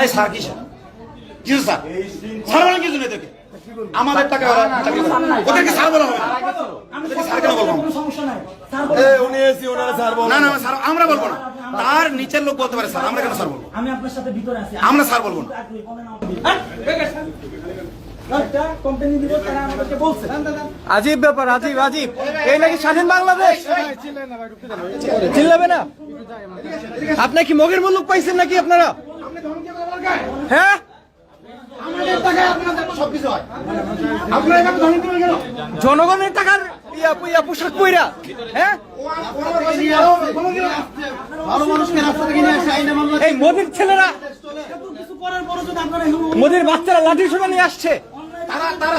এই স্যার কি স্যার? কিছু স্যার? স্যার বলেন কিছু নেই তোকে আমাদের টাকা। ওদেরকে স্যার বলা হবে না। স্যার কেন বলব? আমরা? সমস্যা নাই। স্যার এ, উনি এসি ওনারা স্যার বল না না স্যার আমরা বলব না। তার নিচের লোক বলতে পারে স্যার। আমরা কেন স্যার বলব? আমি আপনার সাথে ভিতরে আছি। আমরা স্যার বলব না। বলছে। আজীব ব্যাপার আজীব আজীব। এই নাকি স্বাধীন বাংলাদেশ? চিল্লাবে না। আপনি কি মগের মুলুক পাইছেন নাকি আপনারা? হ্যাঁ? জনগণের টাকার পোশাক পইরা হ্যাঁ? এই মোদির ছেলেরা মোদির বাচ্চারা লাঠি সোনা নিয়ে আসছে। তারা তারা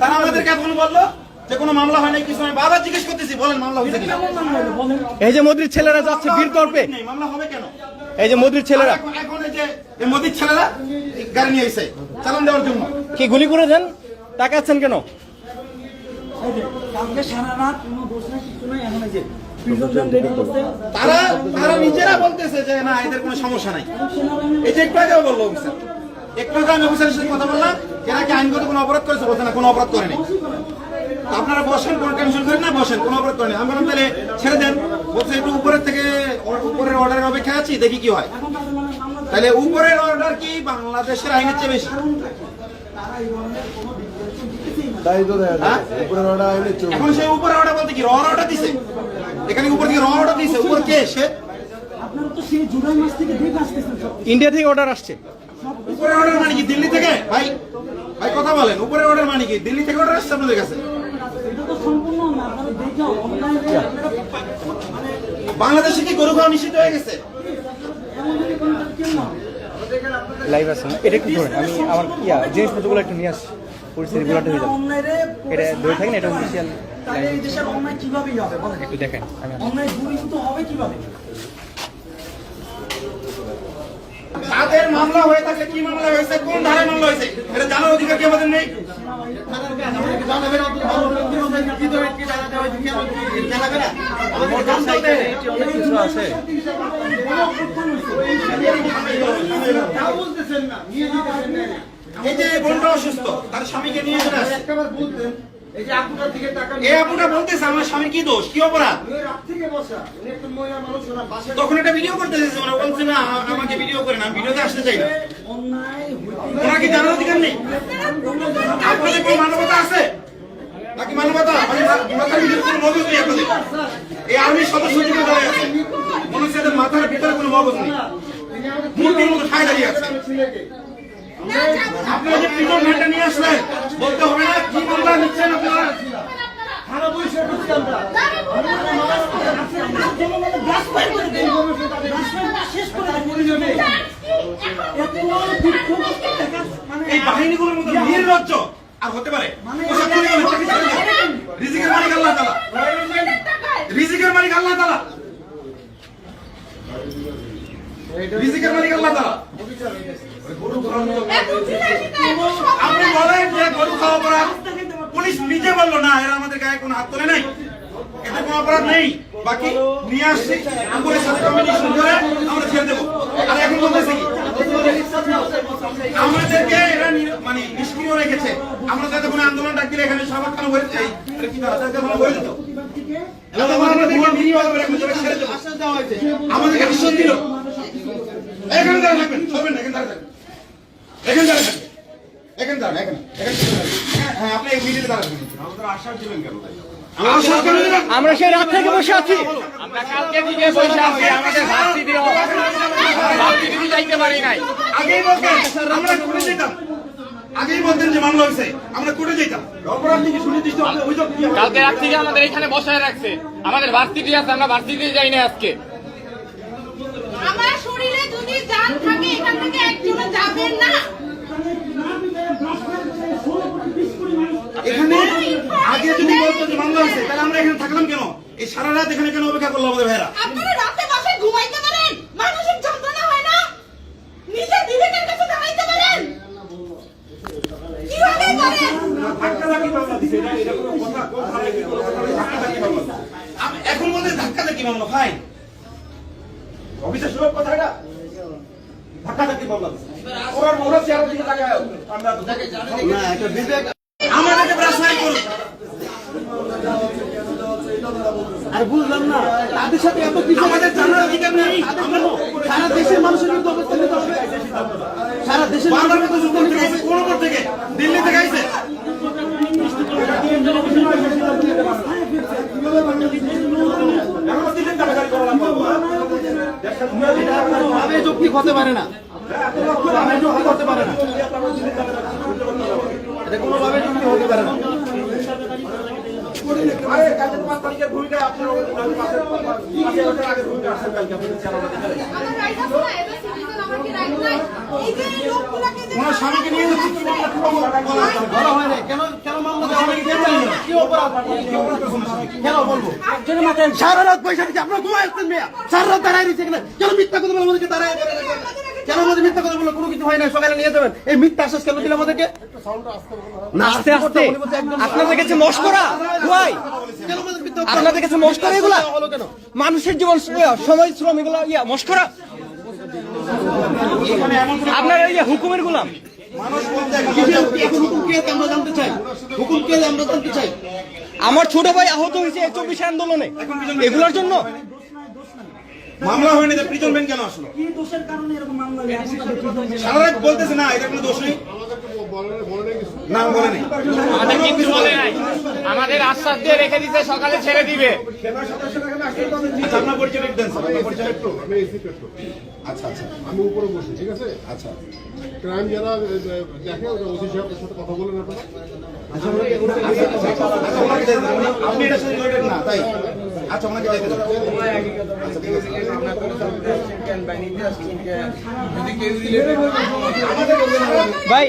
তারা আমাদেরকে এখন বলল যে কোনো মামলা হয় নাই কিছু জিজ্ঞেস করতেছি বলেন মামলা হয়েছে কিনা? এই যে মোদির ছেলেরা যাচ্ছে বীর তর্পে মামলা হবে কেন? এই যে মোদির ছেলেরা। এখন এই মোদির ছেলেরা গাড়ি নিয়ে এসে চালান দেওয়ার জন্য। কি গুলি করে দেন? তাকাচ্ছেন কেন? এই যে কালকে সারা রাত কোনো দোষ নাই কিছু নাই এখন এই যে প্রিজন রেডি করতে তারা তারা নিজেরা বলতেছে যে না এদের কোনো সমস্যা নাই। এই যে একটু আগেও বলল অফিসার। একটু আগে আমি অফিসারের সাথে কথা বললাম এরা কি আইনগত কোনো অপরাধ করেছে? বলছে না কোনো অপরাধ করেনি। তো আপনারা বসেন কোনো টেনশন করেন না বসেন কোনো অপরাধ করেনি। আমি বললাম তাহলে ছেড়ে দেন। বলছে একটু উপরের থেকে উপরের অর্ডারের অপেক্ষা আছি দেখি কি হয় এখন তাদের মানে মামলা তাহলে উপরের অর্ডার কি বাংলাদেশের আইনের চেয়ে বেশি? তাই তো হ্যাঁ? এখন সে উপরে অর্ডার বলতে কি? র অর্ডার দিছে। এখানে উপর থেকে র অর্ডার দিছে। উপর কে? সে? আপনারা তো সেই জুলাই মাস থেকে দেখে আসতেছেন সব ইন্ডিয়া থেকে অর্ডার আসছে। উপরে অর্ডার মানে কি? দিল্লি থেকে? ভাই ভাই কথা বলেন। উপরে অর্ডার মানে কি? দিল্লি থেকে অর্ডার আসছে আপনাদের কাছে? এটা তো সম্পূর্ণ না আপনারা দেখে অনলাইনে আপনারা মানে বাংলাদেশে কি গরু খাওয়া নিষিদ্ধ হয়ে গেছে এমন যদি কোনো কেউ না লাইভ আছে এটা একটু ধরেন আমি আমার ইয়া জিনিসপত্রগুলো একটু নিয়ে আসি। পরিস্থিতি গুলো হয়ে যাবে। অনলাইনে এটা ধরে থাকেন এটা অফিসিয়াল একটু দেখেন আমি দূরীভূত হবে কীভাবে? তাদের মামলা হয়ে থাকলে কি মামলা হয়েছে? কোন ধারায় মামলা হয়েছে? এটা জানার অধিকার কি আমাদের নেই? এই যে বোনটা অসুস্থ, তার স্বামীকে নিয়ে চলে আসছে এই আপুটা বলতেছে আমার স্বামী কি দোষ? কি অপরাধ? একটু তখন এটা ভিডিও করতে ওরা বলছে না আমাকে ভিডিও করে না ভিডিওতে আসতে চাই না। জানার অধিকার নেই? আপনাদের মানবতা আছে? নাকি মানবতা? মাথার ভিতরে কোনো মগজ নেই আপনাদের। এই আর্মির সদস্য হিসেবে দাঁড়িয়ে আছে মনে হচ্ছে মাথার ভিতরে কোনো মগজ নেই। মূর্তির মতো ঠায় দাঁড়িয়ে আছে। আপনারা যে প্রিজন ভ্যানটা নিয়ে আসলেন। বলতে হবে না কি মামলা নিচ্ছেন আপনারা? থানা ঢুকছি আমরা। মানে এই বাহিনীগুলোর মধ্যে নির্লজ্জ। আর হতে পারে। চলে যাবে। রিজিকের মালিক আল্লাহ তাআলা। রিজিকের মালিক আল্লাহ রিজিকের মালিক আল্লাহ তাআলা। আপনি বলেন যে গরু খাওয়া অপরাধ। পুলিশ নিজে বলল, না, এরা আমাদের গায়ে কোনো হাত তোলে নাই। এতে কোনো অপরাধ নেই। বাকি নিয়ে আসছি আমগুলোর সাথে কমিউনিকেশন করে আমরা ছেড়ে দেবো। আর এখন বলতেছি আমাদেরকে এরা মানে নিষ্ক্রিয় রেখেছে। আমরা যাতে কোনো আন্দোলন ডাক দিলে এখানে সবার খানো হয়ে তারা হয়ে যেত? আশ্বাস দিল। এখানে দাঁড়া থাকবেন, সরবেন না, এখানে দাঁড়া থাকবেন। এখানে দাঁড়া থাকবেন এখানে দাঁড়ান এখানে এখানে হ্যাঁ আপনি এই মিডিলে আশ্বাস দিলেন কেন? আমরা সেই রাত থেকে বসে আছি। আমরা কালকে থেকে বসে আছি। আমাদের দিও দিতে যাইতে পারি নাই। আগেই বলতেন আমরা কোর্টে যেতাম। আগেই বলতেন যে মামলা হয়েছে আমরা কোর্টে যেতাম। অপরাধ থেকে সুনির্দিষ্ট অভিযোগ কালকে রাত থেকে আমাদের এখানে বসায় রাখছে। আমাদের ভার্সিটি আছে আমরা ভার্সিটি যাই না আজকে। শরীরে যদি জান থাকে এখান থেকে একজনে যাবেন না। এখানে আগে যদি বলতো যে মামলা হয়েছে তাহলে আমরা এখানে থাকলাম কেন? এই সারা রাত এখানে কেন অপেক্ষা করল আমাদের ভাইরা আপনারা রাতে বসে ঘুমাইতে পারেন মানসিক যন্ত্রণা হয় না। নিজের বিবেকের কাছে দাঁড়াইতে পারেন। কীভাবে পারেন? আমি- এখন বলতে ধাক্কা দেখি মামলা ভাই অফিসের সুযোগ কথা এটা? ধাক্কা মামলা ওরা ওরা চেয়ারের দিকে তাকায়। আমরা না একটা বিবেক আমাদেরকে ব্রাশমারি করুন। আর বুঝলাম না তাদের সাথে এত কিছু আমাদের জানার অধিকার নেই। সারা দেশের মানুষের কিন্তু অবস্থা নিতে হবে। সারা দেশের মানুষের কোন কোন থেকে দিল্লি থেকে আইছে এখনও দিল্লির টাকা করা লাগবে ভাবে যৌক্তিক হতে পারে না। পারে এটা কোনোভাবে হতে পারে ওনার স্বামীকে নিয়ে কি হয়? কেন কেন মামলা দেওয়া? কি অপরাধ? কেন বলব? সারা রাত পয়সা দিচ্ছে আপনারা ঘুমায় আসছেন মেয়া। সারা রাত দাঁড়ায় দিচ্ছে মিথ্যা কথা বলে আমাদেরকে দাঁড়ায় কেন আমাদের মিথ্যা কথা বলে কোনো কিছু হয় না? সকালে নিয়ে যাবেন। এই মিথ্যা আশ্বাস কেন দিলে আমাদেরকে না আস্তে আস্তে আপনাদের কাছে মস্করা? ভাই কেন আমাদের মিথ্যা আপনাদের কাছে মস্করা এগুলা? মানুষের জীবন সময় শ্রম এগুলো ইয়া মস্করা? আপনার এই যে হুকুমের গুলাম। আমরা জানতে চাই হুকুম কে জানতে চাই আমার ছোট ভাই আহত হয়েছে এই চব্বিশে আন্দোলনে। এগুলোর জন্য? মামলা হয়নি যে প্রিজন ব্যাংক কেন আসলো? সারা রাত বলতেছে না এটা কোনো দোষ নেই। বলে আমাদের কিন্তু বলে নাই। আমাদের আশ্বাস দিয়ে রেখে দিতে সকালে ছেড়ে দিবে। আচ্ছা আচ্ছা আচ্ছা আমি উপরে বসি ঠিক আছে? আচ্ছা। ক্রাইম যারা এ, এ, দেখে ওসি সাহেবের সাথে কথা বলেন আপনারা আচ্ছা ওনাকে দিয়ে দেন। আপনি এটার সাথে না তাই? আচ্ছা ওনাকে দিয়ে দেন। আচ্ছা ঠিক আছে। ভাই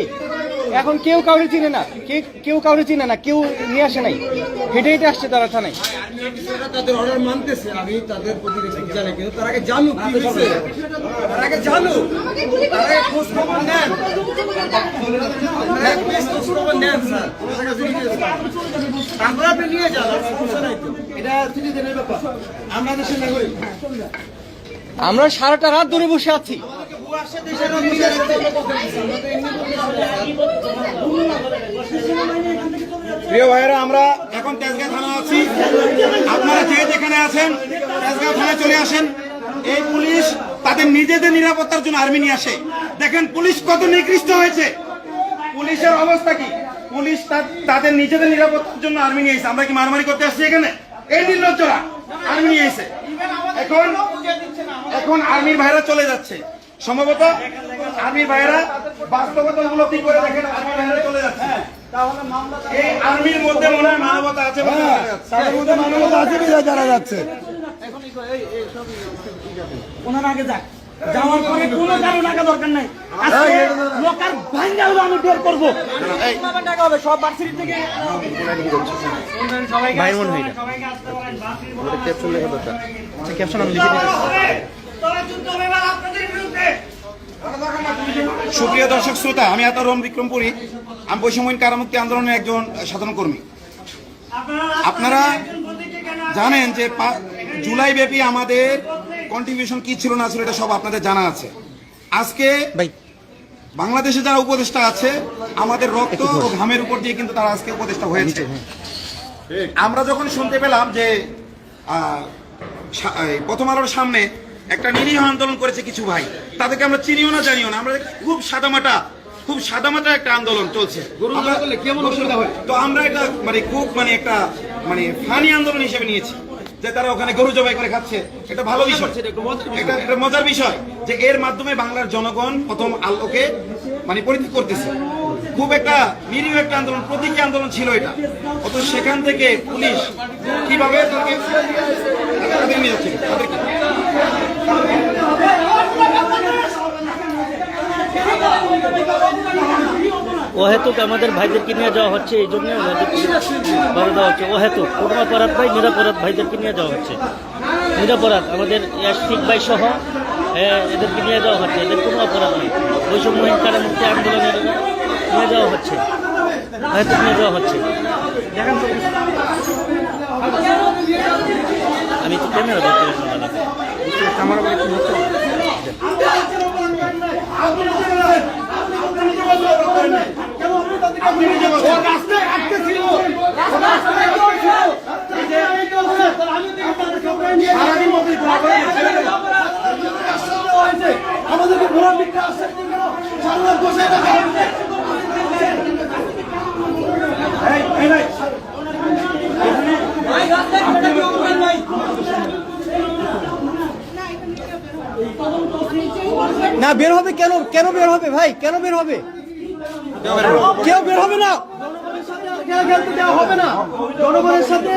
এখন কেউ কাউরে চিনে না। কে- কেউ কাউরে চিনে না কেউ নিয়ে আসে নাই। হেঁটে হেঁটে আসছে তারা থানায়। তাদের অর্ডার মানতেছে আমি তাদের প্রতি জানাই কিন্তু তার আগে জানুক কি হয়েছে। তার আগে জানুক। আমাকে গুলি করে তার আগে খোঁজ খবর নেন। খোঁজ খবর নেন স্যার ওদের কাছে details পান। তারপরে আপনি নিয়ে যান সমস্যা নাই তো। এটা সিটিজেনের ব্যাপার। আমরা দেশের নাগরিক। আমরা সারাটা রাত ধরে বসে আছি। প্রিয় ভাইয়েরা, আমরা এখন তেজগাঁ থানা আছি। আপনারা যে যেখানে আছেন তেজগাঁ থানায় চলে আসেন। এই পুলিশ তাদের নিজেদের নিরাপত্তার জন্য আর্মি নিয়ে আসে। দেখেন, পুলিশ কত নিকৃষ্ট হয়েছে। পুলিশের অবস্থা কি? পুলিশ তাদের নিজেদের নিরাপত্তার জন্য আর্মি নিয়ে এসে আমরা কি মারামারি করতে আসছি এখানে? এই নির্লজ্জরা, আর্মি নিয়ে এসে এখন এখন আর্মির ভাইরা চলে যাচ্ছে। সম্ভবত আর্মির ভাইরা বাস্তবতা উপলব্ধি করে দেখেন? ভাইরা চলে যাচ্ছে। এই আর্মির মধ্যে মনে হয় মানবতা আছে। তাদের মধ্যে মানবতা আছে বিধায় যারা যাচ্ছে। ওনার আগে যাক। যাওয়ার পরে কোনো কারও টাকা দরকার নাই। আজকে লোকার ভাঙ্গা হলো আমি বের করব। টাকা হবে সব থেকে। ভাইয়ের মনে হয় না। আচ্ছা ক্যাপশন আমি লিখে দিতেছি সুপ্রিয় দর্শক শ্রোতা আমি এত রোম বিক্রমপুরী। আমি বৈষম্যহীন কারামুক্তি আন্দোলনের একজন সাধারণ কর্মী। আপনারা জানেন যে পা- জুলাই ব্যাপী আমাদের কন্ট্রিবিউশন কি ছিল না ছিল এটা সব আপনাদের জানা আছে। আজকে ভাই। বাংলাদেশে যারা উপদেষ্টা আছে আমাদের রক্ত ও ঘামের উপর দিয়ে কিন্তু তারা আজকে উপদেষ্টা হয়েছে। আমরা যখন শুনতে পেলাম যে আহ, সা- এই প্রথম আলোর সামনে একটা নিরীহ আন্দোলন করেছে কিছু ভাই। তাদেরকে আমরা চিনিও না জানিও না। আমরা খুব সাদামাটা খুব সাদামাটা একটা আন্দোলন চলছে। তো আমরা এটা মানে খুব মানে একটা মানে ফানি আন্দোলন হিসেবে নিয়েছি যে তারা ওখানে গরু জবাই করে খাচ্ছে। এটা ভালো বিষয়। এটা একটা মজার বিষয়। যে এর মাধ্যমে বাংলার জনগণ প্রথম আলোকে মানে পরিত্যাগ করতেছে। খুব একটা নিরীহ একটা আন্দোলন প্রতীকী আন্দোলন ছিল এটা। অত সেখান থেকে পুলিশ কীভাবে তাদের তাদেরকে অহেতুক আমাদের ভাইদেরকে নিয়ে যাওয়া হচ্ছে, এই জন্য বাধা দেওয়া হচ্ছে। অহেতুক কোনো অপরাধ ভাই, নিরাপরাধ ভাইদেরকে নিয়ে যাওয়া হচ্ছে। নিরাপরাধ, আমাদের ইয়াসিক ভাই সহ এদেরকে নিয়ে যাওয়া হচ্ছে। এদের কোনো অপরাধ নেই। বৈষম্যহীন কারামুক্তি আন্দোলনের নিয়ে যাওয়া হচ্ছে। অহেতুক নিয়ে যাওয়া হচ্ছে। আমি ক্যামেরা পারছি আমাদেরকে ভোলা বিক্রা আসছে সারা বসে এই এই। ভাই আপনি না বের হবে কেন? কেন বের হবে ভাই? কেন বের হবে? কেউ বের হবে না। জনগণের সাথে আর খেলা খেলতে দেওয়া হবে না। জনগণের সাথে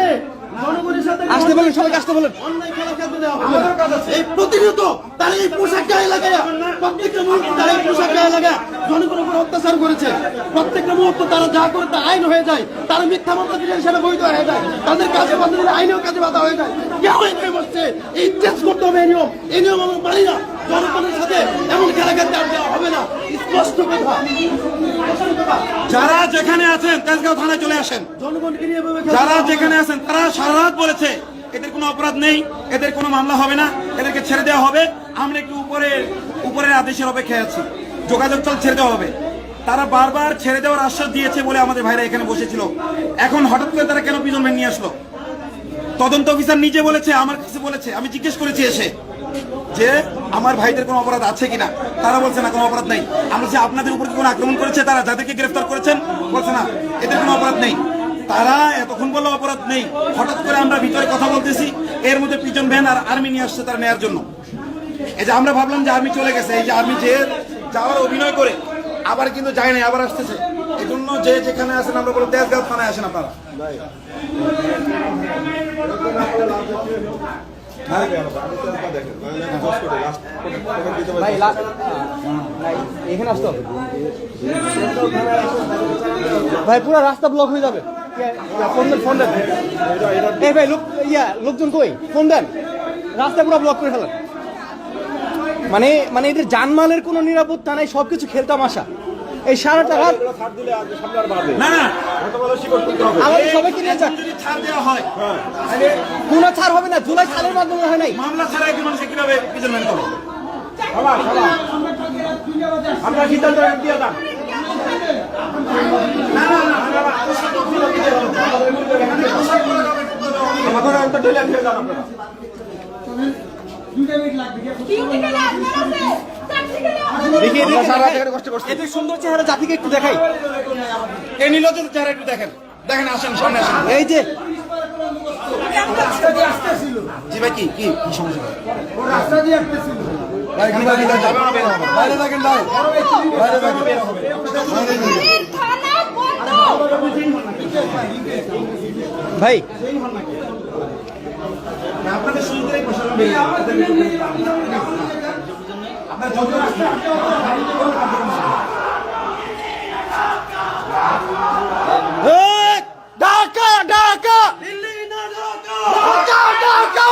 আসতে বলেন সবাইকে আসতে বলেন। অন্যায় খেলা খেলতে দেওয়া হবে না। এই প্রতিনিয়ত তার এই পোশাক গায়ে লাগায় প্রত্যেকটা মুহূর্তে তার এই পোশাক গায়ে লাগায় জনগণের উপর অত্যাচার করেছে। প্রত্যেকটা মুহূর্ত তারা যা করে তা আইন হয়ে যায়। তারা মিথ্যা মামলা দিলে সেটা বৈধ হয়ে যায়। তাদের কাজে বাধা দিলে আইনেও কাজে বাধা হয়ে যায়। কেউ বসছে। এই চেঞ্জ করতে হবে এই নিয়ম। এই নিয়ম আমরা মানি না। জনগণের সাথে এমন খেলা খেলতে দেওয়া হবে না। স্পষ্ট কথা। যারা যেখানে আছেন তেজগাঁও থানায় চলে আসেন। জনগণকে নিয়ে যারা যেখানে আছেন তারা সারা রাত বলেছে এদের কোনো অপরাধ নেই এদের কোনো মামলা হবে না এদেরকে ছেড়ে দেওয়া হবে। আমরা একটু উপরে উপরের আদেশের অপেক্ষায় আছি। যোগাযোগ চল ছেড়ে দেওয়া হবে। তারা বারবার ছেড়ে দেওয়ার আশ্বাস দিয়েছে বলে আমাদের ভাইরা এখানে বসেছিল। এখন হঠাৎ করে তারা কেন পিজন নিয়ে আসলো? তদন্ত অফিসার নিজে বলেছে আমার কাছে বলেছে আমি জিজ্ঞেস করেছি এসে। যে আমার ভাইদের কোনো অপরাধ আছে কিনা? তারা বলছে না, কোনো অপরাধ নেই। আমরা যে আপনাদের উপর কোনো আক্রমণ করেছে, তারা যাদেরকে গ্রেফতার করেছেন, বলছে না, এদের কোনো অপরাধ নেই। তারা এতক্ষণ বলল অপরাধ নেই। হঠাৎ করে আমরা ভিতরে কথা বলতেছি, এর মধ্যে পিজন ভ্যান আর আর্মি নিয়ে আসছে তারা নেয়ার জন্য। এই যে আমরা ভাবলাম যে আর্মি চলে গেছে, এই যে আর্মি যে যাওয়ার অভিনয় করে, আবার কিন্তু যায় না আবার আসতেছে। এই জন্য যে যেখানে আসেন আমরা বলো তেজগাঁও থানায় আসেন আপনারা। ভাই লা- ভাই, এখানে আসতো ভাই পুরো রাস্তা ব্লক হয়ে যাবে। ফোন দেন ফোন ভাই লোক ইয়া লোকজন কই? ফোন দেন। রাস্তা পুরো ব্লক করে ফেলেন। মানে মানে এদের জানমালের কোনো নিরাপত্তা নাই সবকিছু খেলতাম আসা এই না না। আমাদের সবাইকে নিয়ে যাক যদি ছাড় দেওয়া হয় কোনো ছাড় হবে না জুলাই ছাড়ের মাধ্যমে হয় নাই। মামলা ছাড়া একজন মানুষকে কীভাবে পিজন ভ্যান আপনার সিদ্ধান্ত দিয়ে এদের- সুন্দর চেহারা জাতিকে একটু দেখাই। এই চেহারা একটু দেখেন। দেখেন আসেন সামনে আসেন। এই যে জি ভাই কি কি কি সমস্যা? রাস্তা দিয়ে আসতেছিল বাইরে থাকেন বাইরে থাকেন এই থানা বন্ধ ভাই। আপনাদের আপনার যত রাস্তা এই, ঢাকা ঢাকা ঢাকা ঢাকা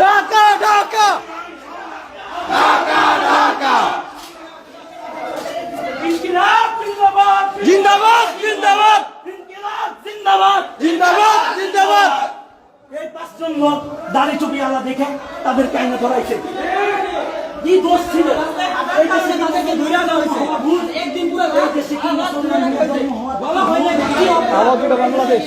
ঢাকা ঢাকা জিন্দাবাদ জিন্দাবাদ জিন্দাবাদ জিন্দাবাদ জিন্দাবাদ এই পাঁচজন লোক দাড়ি টুপি আলা দেখে তাদের কাহিনী ধরাইছে কি দোষ ছিল এই দেশে তাদেরকে ধরে আনা হয়েছে ভুল একদিন পুরো এই দেশে কি মুসলমান হয়ে জন্ম হওয়া বলা হয় না কি আবার দুটো বাংলাদেশ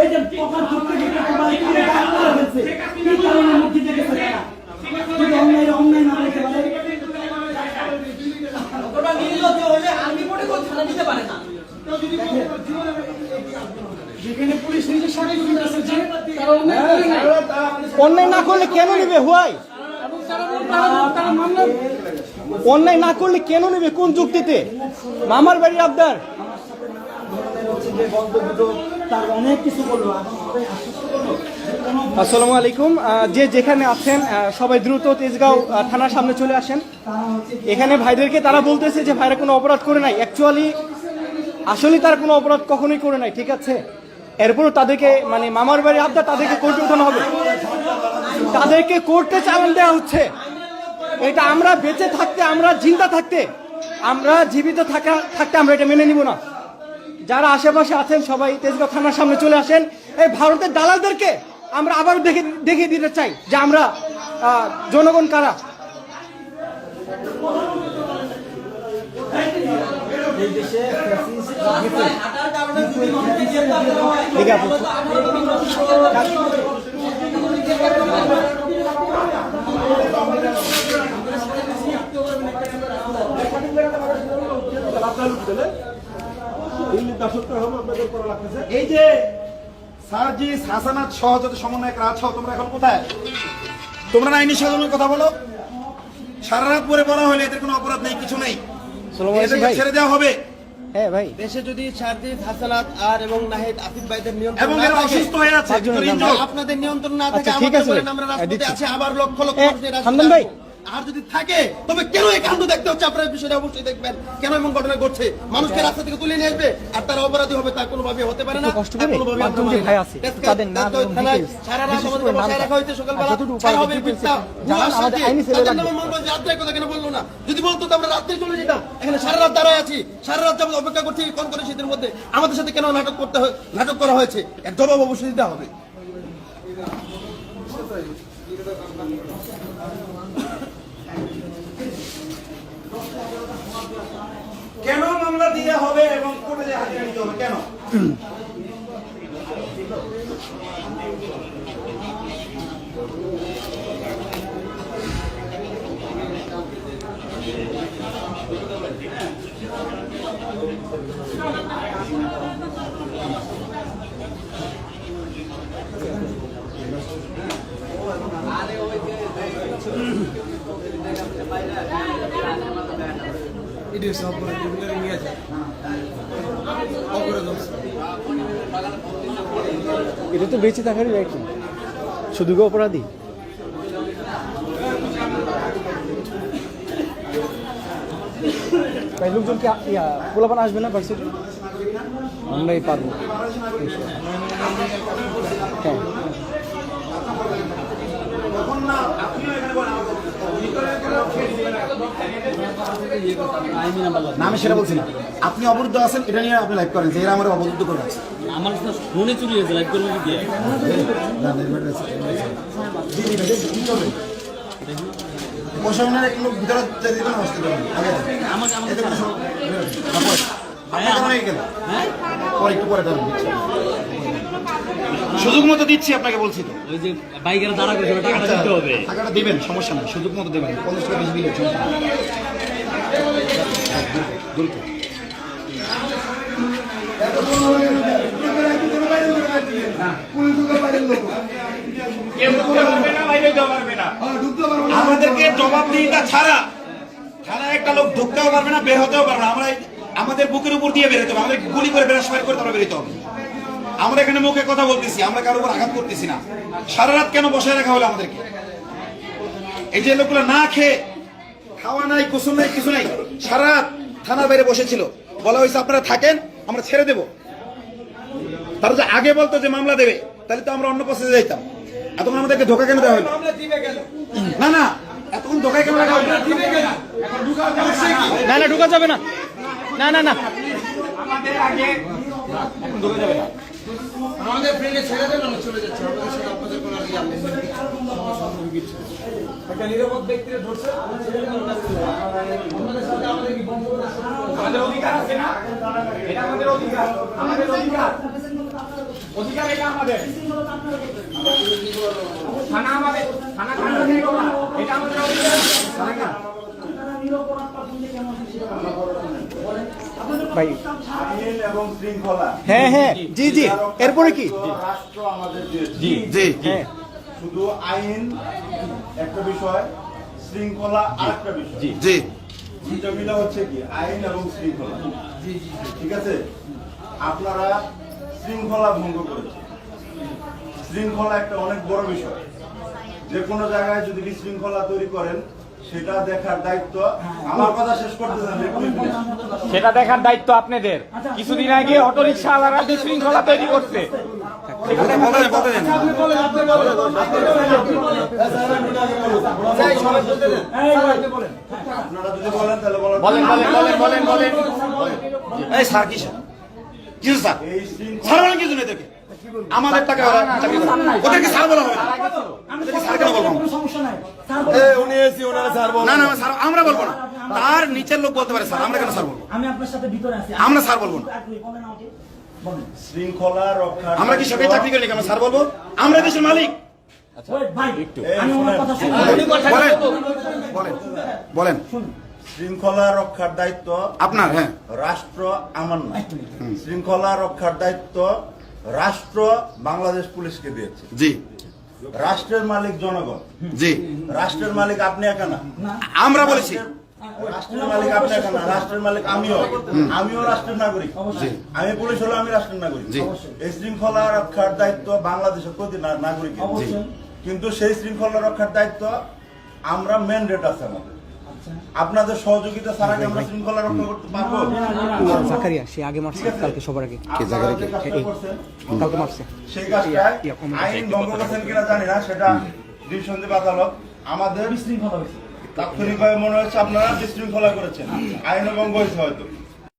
এই যে পকার ঢুকতে ঢুকতে তোমার কি গান করে ফেলছে কি কারণে মুক্তি দেখেছে তারা যদি অন্যায় অন্যায় না দেখতে পারে যেখানে পুলিশ নিজের সাথে জড়িত আছে যে তারা অন্যায় করে নাই অন্যায় না করলে কেন নেবে হুয়াই এবং তারা তারা- তারা মামলা অন্যায় না করলে কেন নেবে? কোন যুক্তিতে? মামার বাড়ির আবদার। আসসালামু আলাইকুম। যে যেখানে আছেন সবাই দ্রুত তেজগাঁও থানার সামনে চলে আসেন। এখানে ভাইদেরকে তারা বলতেছে যে ভাইরা কোনো অপরাধ করে নাই। অ্যাকচুয়ালি আসলে তার কোনো অপরাধ কখনোই করে নাই ঠিক আছে? এরপরও তাদেরকে মানে মামার বাড়ির আবদার তাদেরকে কোর্টে উঠানো হবে। তাদেরকে কোর্টে চালান দেওয়া হচ্ছে। এটা আমরা বেঁচে থাকতে, আমরা জিন্দা থাকতে, আমরা জীবিত থাকা, থাকতে আমরা এটা মেনে নিব না। যারা আশেপাশে আছেন, সবাই তেজগাঁও থানার সামনে চলে আসেন। এই ভারতের দালালদেরকে আমরা আবার দেখে দেখিয়ে দিতে চাই যে আমরা জনগণ কারা। দেখে আপু এই যে সার্জিস হাসানাত সহ যত সমন্বয়করা আছো তোমরা এখন কোথায়? তোমরা না আইনি সাজানোর কথা বলো? সারা রাত পরে পড়া হলে এদের কোনো অপরাধ নেই কিছু নেই। ছেড়ে দেওয়া হবে। হ্যাঁ ভাই দেশে যদি হাসানাত আর এবং নাহিদ আফিফ ভাইদের নিয়ন্ত্রণ এবং এরা অসুস্থ হয়ে আছে। আপনাদের নিয়ন্ত্রণ না থাকে আচ্ছা, আমাদের আছে বলেন আমরা হ্যাঁ, আছি আবার লক্ষ লক্ষ মানুষের ভাই। আর যদি থাকে তবে কেন এই কাণ্ড দেখতে হচ্ছে? আপনারা বিষয়টা অবশ্যই দেখবেন। কেন এমন ঘটনা ঘটছে? মানুষকে রাস্তা থেকে তুলে নিয়ে আসবে আর তারা অপরাধী হবে তা কোনোভাবে হতে পারে না। সারা রাত আমাদের বসায় রাখা হয়েছে সকালবেলা। হবে কথা কেন বলল না? যদি বলতো তো আমরা রাত্রে চলে যেতাম। এখানে সারা রাত দাঁড়ায় আছি। সারা রাত যাবত অপেক্ষা করছি কোন করে শীতের মধ্যে। আমাদের সাথে কেন নাটক করতে হয় নাটক করা হয়েছে? এর জবাব অবশ্যই দিতে হবে। কেন মামলা দিয়ে হবে এবং কোর্টে হাজিরা নিতে হবে? কেন? এটা তো বেঁচে রাইট না শুধু কি অপরাধী? ভাই লোকজনকে ইয়া, পোলাপান আসবে না ভার্সিটি? আমরাই পারব। হ্যাঁ তখন না আপনিও এখানে বলেন না আমি সেটা বলছি না। আপনি অবরুদ্ধ আছেন এটা নিয়ে আপনি লাইভ করেন যে এরা আমার অবরুদ্ধ করে আছে। আমার ফোনে চুরি হয়েছে লাইভ করব কি প্রশাসনের এক লোক ভিতরে দিবেন হসপিটালে আমাকে আমাকে কেমন হয়ে গেল? পরে একটু পরে। সুযোগ মতো দিচ্ছি আপনাকে বলছি তো। ওই যে বাইকের দাঁড়া করে টাকাটা দিতে হবে। টাকাটা দিবেন সমস্যা নেই সুযোগ মতো দেবেন। পঞ্চাশ টাকা বেশি দিলে সমস্যা দ্রুত। কেউ ঢুকতে পারবে না বাইরে যেতে পারবে না আমাদেরকে জবাবদিহিতা ছাড়া থানায় একটা লোক ঢুকতেও পারবে না বের হতেও পারবে না। আমরা আমাদের বুকের উপর দিয়ে বেরোতে হবে আমাদের গুলি করে বেরোস ফায়ার করে তারপরে বেরোতে হবে। আমরা এখানে মুখে কথা বলতেছি আমরা কারও উপর আঘাত করতেছি না। সারা রাত কেন বসায় রাখা হলো আমাদেরকে? এই যে লোকগুলো না খেয়ে খাওয়া নাই কুসুম নাই কিছু নাই সারা রাত থানার বাইরে বসেছিল। বলা হয়েছে আপনারা থাকেন আমরা ছেড়ে দেব। তারা যে আগে বলতো যে মামলা দেবে তাহলে তো আমরা অন্য প্রসেসে যাইতাম। এতক্ষণ আমাদেরকে ধোকা কেন দেওয়া হলো? না না এতক্ষণ ধোকায় কেন রাখা হলো? না। না ঢুকা যাবে না। না না না। আমাদের আগে আমাদের ফ্রেন্ডে ছেড়ে দেন আমরা চলে যাচ্ছি। আমাদের সাথে আপনাদের কোনো আর ইয়া নেই। একটা নিরাপদ ব্যক্তিরে ধরছে আমাদের অধিকার আছে না? এটা আমাদের অধিকার। আমাদের অধিকার। অধিকার এটা আমাদের। থানা আমাদের। থানা থানা এটা আমাদের অধিকার। ভাই। এবং শৃঙ্খলা হ্যাঁ হ্যাঁ জি জি। এরপরে কি? রাষ্ট্র আমাদের জি জি হ্যাঁ শুধু আইন একটা বিষয় শৃঙ্খলা আরেকটা বিষয়। জি জি। দুইটা মিলা হচ্ছে কি? আইন এবং শৃঙ্খলা। জি। ঠিক আছে? আপনারা শৃঙ্খলা ভঙ্গ করেছেন। শৃঙ্খলা একটা অনেক বড় বিষয়। যে কোনো জায়গায় যদি বিশৃঙ্খলা তৈরি করেন সেটা দেখার দায়িত্ব আমার কথা শেষ এক্ষুনি please। সেটা দেখার দায়িত্ব আপনাদের। কিছুদিন আগে অটো রিক্সা আলাদা বিশৃঙ্খলা তৈরি করছে। বলতে দেন, বলতে দেন। আপনারা যদি বলেন বলেন। বলেন বলেন বলেন বলেন। বলেন এই স্যার কি কিছু স্যার স্যার কিছু নেই দেখে আমাদের টাকা ওরা চাকরি ওদেরকে স্যার বলা হবে না। আমি স্যার কেন বলব কোনো সমস্যা নাই স্যার এ, উনি এসি ওনারা স্যার বলেন না না স্যার আমরা বলব না। তার নিচের লোক বলতে পারে স্যার আমরা কেন স্যার বলব? আমি আপনার সাথে ভিতরে আছি। আমরা স্যার বলব না। বলেন আমাকে। বলেন। শৃঙ্খলা রক্ষা আমরা কি সবাই চাকরি করি কেন স্যার বলব? আমরা দেশের মালিক। ওয়েট ভাই এই আমি ওনার শুনেন। কথা শুনি। বলেন শৃঙ্খলা রক্ষার দায়িত্ব আপনার হ্যাঁ। রাষ্ট্র আমার না শৃঙ্খলা রক্ষার দায়িত্ব রাষ্ট্র বাংলাদেশ পুলিশকে দিয়েছে। জি। রাষ্ট্রের মালিক জনগণ। জি। রাষ্ট্রের মালিক আপনি একা না? আমরা বলেছি। রাষ্ট্রের মালিক আপনি একা না? রাষ্ট্রের মালিক আমিও। আমিও রাষ্ট্রের নাগরিক। আমি পুলিশ হলো আমি রাষ্ট্রের নাগরিক। এই শৃঙ্খলা রক্ষার দায়িত্ব বাংলাদেশের প্রতি না- নাগরিকের। কিন্তু সেই শৃঙ্খলা রক্ষার দায়িত্ব আমরা ম্যান্ডেট আছে আমাদের। আপনাদের সহযোগিতা ছাড়া কি আমরা শৃঙ্খলা রক্ষা করতে পারব? জাকারিয়া সে আগে মারছে কালকে সবার আগে। কে জাকারিয়া? কে কালকে মারছে। সেই কাজটা আইন ভঙ্গ করেছেন কিনা জানি না সেটা ডিভিশন দেবে আদালত আমাদের বিশৃঙ্খলা হয়েছে। তাৎক্ষণিকভাবে মনে হচ্ছে আপনারা বিশৃঙ্খলা করেছেন। আইন ভঙ্গ হয়েছে হয়তো।